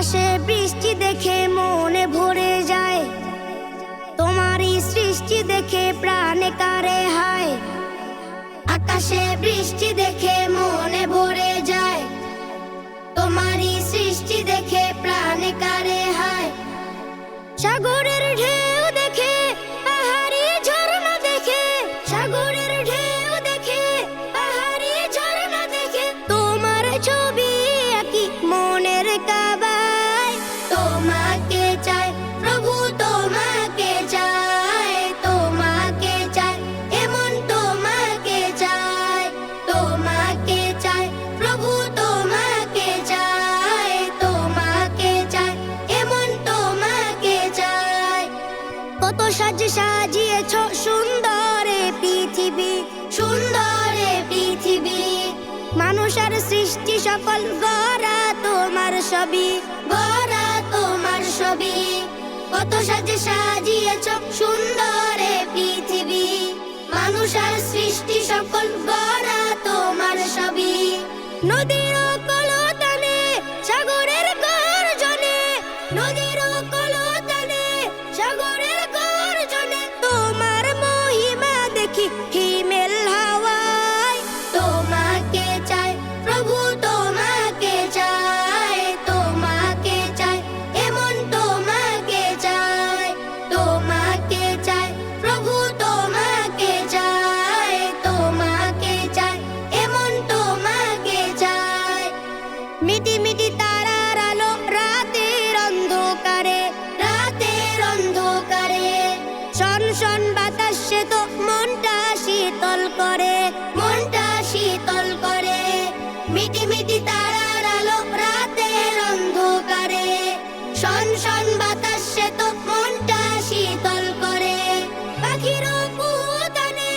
আকাশে বৃষ্টি দেখে মনে ভরে যায়। তোমারই সৃষ্টি দেখে প্রাণে কারে হায়। আকাশে বৃষ্টি দেখে মনে ভরে যায়। তোমারই সৃষ্টি দেখে প্রাণে কারে হায়। সাগরের কত সাজে সাজিয়েছ সুন্দরে পৃথিবী সুন্দরে পৃথিবী। মানুষের সৃষ্টি সকল গড়া তোমার ছবি, গড়া তোমার ছবি। কত সাজে সাজিয়েছ সুন্দরে পৃথিবী। মানুষের সৃষ্টি সকল গড়া তোমার ছবি। নদীর কলতানে, সাগরের গর্জনে, নদীর কলতানে মনটা শীতল করে, মনটা শীতল করে। মিটি মিটি তারার আলো রাতে অন্ধকারে। শন শন বাতাস সে তো মনটা শীতল করে। পাখির কুতানে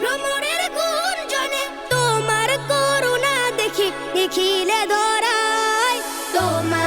ভ্রমণের গুঞ্জনে তোমার করুণা দেখি দেখিলে ধরায়। তোমার